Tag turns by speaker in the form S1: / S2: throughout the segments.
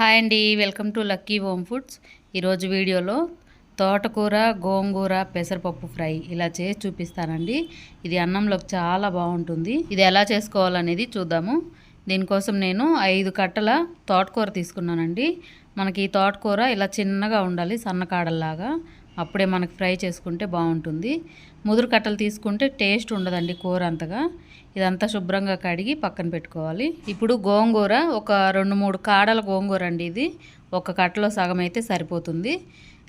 S1: Hi అండి welcome to lucky home foods. ఈరోజు వీడియోలో తోటకూర గోంగూర పెసరపప్పు ఫ్రై ఇలా చేసి చూపిస్తానండి. ఇది అన్నంలోకి చాలా బాగుంటుంది. ఇది ఎలా చేసుకోవాలనేది చూద్దాము. దీనికోసం నేను ఐదు కట్టల తోటకూర తీసుకున్నానండి. మనకి ఈ తోటకూర ఇలా చిన్నగా ఉండాలి సన్నకాడల్లాగా. అప్పుడే మనకు ఫ్రై చేసుకుంటే బాగుంటుంది. ముదురు కట్టలు తీసుకుంటే టేస్ట్ ఉండదండి కూర అంతగా. ఇదంతా శుభ్రంగా కడిగి పక్కన పెట్టుకోవాలి. ఇప్పుడు గోంగూర ఒక రెండు మూడు కాడల గోంగూర అండి ఇది. ఒక కట్టలో సగం అయితే సరిపోతుంది.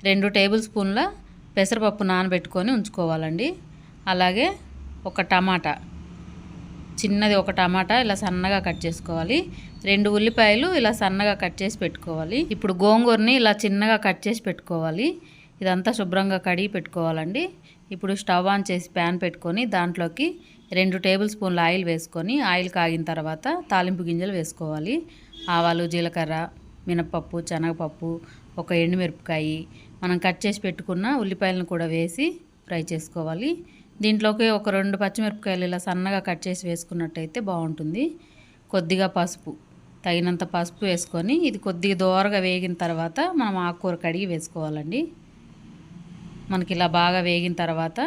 S1: రెండు టేబుల్ స్పూన్ల పెసరపప్పు నానబెట్టుకొని ఉంచుకోవాలండి. అలాగే ఒక టమాటా. చిన్నది ఒక టమాటా ఇలా సన్నగా కట్ చేసుకోవాలి. రెండు ఉల్లిపాయలు ఇలా సన్నగా కట్ చేసి పెట్టుకోవాలి. ఇప్పుడు గోంగూరని ఇలా చిన్నగా కట్ చేసి పెట్టుకోవాలి. ఇదంతా శుభ్రంగా కడిగి పెట్టుకోవాలండి. ఇప్పుడు స్టవ్ ఆన్ చేసి ప్యాన్ పెట్టుకొని దాంట్లోకి రెండు టేబుల్ స్పూన్ల ఆయిల్ వేసుకొని ఆయిల్ కాగిన తర్వాత తాలింపు గింజలు వేసుకోవాలి. ఆవాలు జీలకర్ర మినపప్పు శనగపప్పు ఒక ఎండుమిరపకాయ మనం కట్ చేసి పెట్టుకున్న ఉల్లిపాయలను కూడా వేసి ఫ్రై చేసుకోవాలి. దీంట్లోకి ఒక రెండు పచ్చిమిరపకాయలు ఇలా సన్నగా కట్ చేసి వేసుకున్నట్టయితే బాగుంటుంది. కొద్దిగా పసుపు తగినంత పసుపు వేసుకొని ఇది కొద్దిగా దోరగా వేగిన తర్వాత మనం ఆకుకూర కడిగి వేసుకోవాలండి. మనకి ఇలా బాగా వేగిన తర్వాత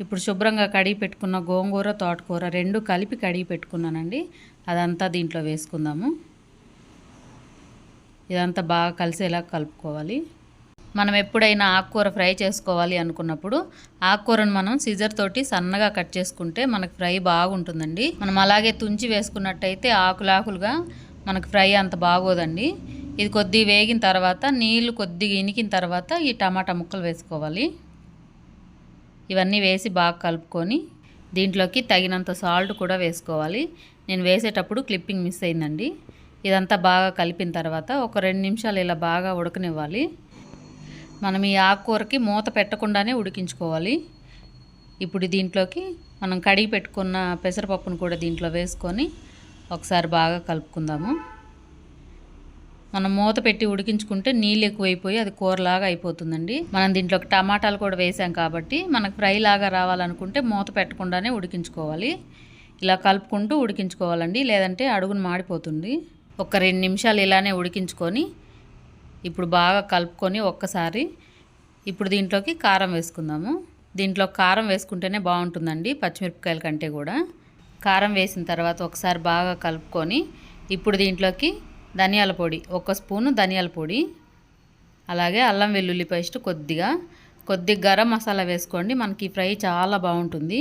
S1: ఇప్పుడు శుభ్రంగా కడిగి పెట్టుకున్న గోంగూర తోటకూర రెండు కలిపి కడిగి పెట్టుకున్నానండి. అదంతా దీంట్లో వేసుకుందాము. ఇదంతా బాగా కలిసేలా కలుపుకోవాలి. మనం ఎప్పుడైనా ఆకుకూర ఫ్రై చేసుకోవాలి అనుకున్నప్పుడు ఆకుకూరను మనం సిజర్ తోటి సన్నగా కట్ చేసుకుంటే మనకు ఫ్రై బాగుంటుందండి. మనం అలాగే తుంచి వేసుకున్నట్టయితే ఆకులాకులుగా మనకు ఫ్రై అంత బాగోదండి. ఇది కొద్దిగా వేగిన తర్వాత నీళ్ళు కొద్దిగా ఇనికిన తర్వాత ఈ టమాటా ముక్కలు వేసుకోవాలి. ఇవన్నీ వేసి బాగా కలుపుకొని దీంట్లోకి తగినంత సాల్ట్ కూడా వేసుకోవాలి. నేను వేసేటప్పుడు క్లిప్పింగ్ మిస్ అయిందండి. ఇదంతా బాగా కలిపిన తర్వాత ఒక రెండు నిమిషాలు ఇలా బాగా ఉడకనివ్వాలి. మనం ఈ ఆకుకూరకి మూత పెట్టకుండానే ఉడికించుకోవాలి. ఇప్పుడు దీంట్లోకి మనం కడిగి పెట్టుకున్న పెసరపప్పును కూడా దీంట్లో వేసుకొని ఒకసారి బాగా కలుపుకుందాము. మనం మూత పెట్టి ఉడికించుకుంటే నీళ్ళు ఎక్కువైపోయి అది కూరలాగా అయిపోతుందండి. మనం దీంట్లోకి టమాటాలు కూడా వేసాం కాబట్టి మనకు ఫ్రై లాగా రావాలనుకుంటే మూత పెట్టకుండానే ఉడికించుకోవాలి. ఇలా కలుపుకుంటూ ఉడికించుకోవాలండి లేదంటే అడుగును మాడిపోతుంది. ఒక రెండు నిమిషాలు ఇలానే ఉడికించుకొని ఇప్పుడు బాగా కలుపుకొని ఒక్కసారి ఇప్పుడు దీంట్లోకి కారం వేసుకుందాము. దీంట్లో కారం వేసుకుంటేనే బాగుంటుందండి పచ్చిమిరపకాయల కంటే కూడా. కారం వేసిన తర్వాత ఒకసారి బాగా కలుపుకొని ఇప్పుడు దీంట్లోకి ధనియాల పొడి ఒక స్పూను ధనియాల పొడి అలాగే అల్లం వెల్లుల్లి పేస్ట్ కొద్దిగా కొద్దిగా గరం మసాలా వేసుకోండి మనకి ఫ్రై చాలా బాగుంటుంది.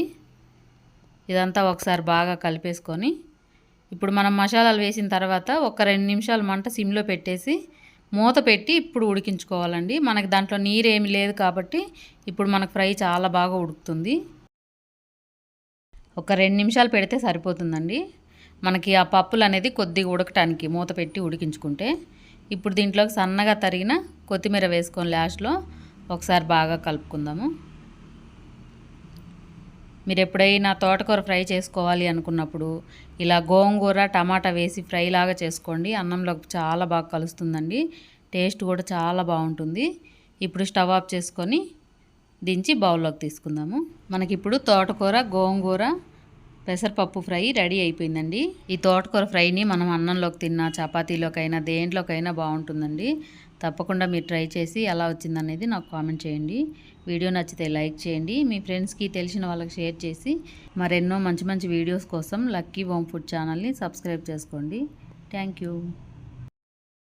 S1: ఇదంతా ఒకసారి బాగా కలిపేసుకొని ఇప్పుడు మనం మసాలాలు వేసిన తర్వాత ఒక రెండు నిమిషాలు మంట సిమ్లో పెట్టేసి మూత పెట్టి ఇప్పుడు ఉడికించుకోవాలండి. మనకి దాంట్లో నీరు ఏమి లేదు కాబట్టి ఇప్పుడు మనకు ఫ్రై చాలా బాగా ఉడుకుతుంది. ఒక రెండు నిమిషాలు పెడితే సరిపోతుందండి. మనకి ఆ పప్పులు అనేది కొద్దిగా ఉడకటానికి మూత పెట్టి ఉడికించుకుంటే ఇప్పుడు దీంట్లోకి సన్నగా తరిగిన కొత్తిమీర వేసుకొని లాస్ట్లో ఒకసారి బాగా కలుపుకుందాము. మీరు ఎప్పుడైనా తోటకూర ఫ్రై చేసుకోవాలి అనుకున్నప్పుడు ఇలా గోంగూర టమాటా వేసి ఫ్రై లాగా చేసుకోండి. అన్నంలోకి చాలా బాగా కలుస్తుందండి. టేస్ట్ కూడా చాలా బాగుంటుంది. ఇప్పుడు స్టవ్ ఆఫ్ చేసుకొని దించి బౌల్లోకి తీసుకుందాము. మనకిప్పుడు తోటకూర గోంగూర పెసరపప్పు ఫ్రై రెడీ అయిపోయిందండి. ఈ తోటకూర ఫ్రైని మనం అన్నంలోకి తిన్నా చపాతీలోకైనా దేంట్లోకైనా బాగుంటుందండి. తప్పకుండా మీరు ట్రై చేసి ఎలా వచ్చిందనేది నాకు కామెంట్ చేయండి. వీడియో నచ్చితే లైక్ చేయండి. మీ ఫ్రెండ్స్కి తెలిసిన వాళ్ళకి షేర్ చేసి మరెన్నో మంచి మంచి వీడియోస్ కోసం లక్కీ హోమ్ ఫుడ్ ఛానల్ని సబ్స్క్రైబ్ చేసుకోండి. Thank you.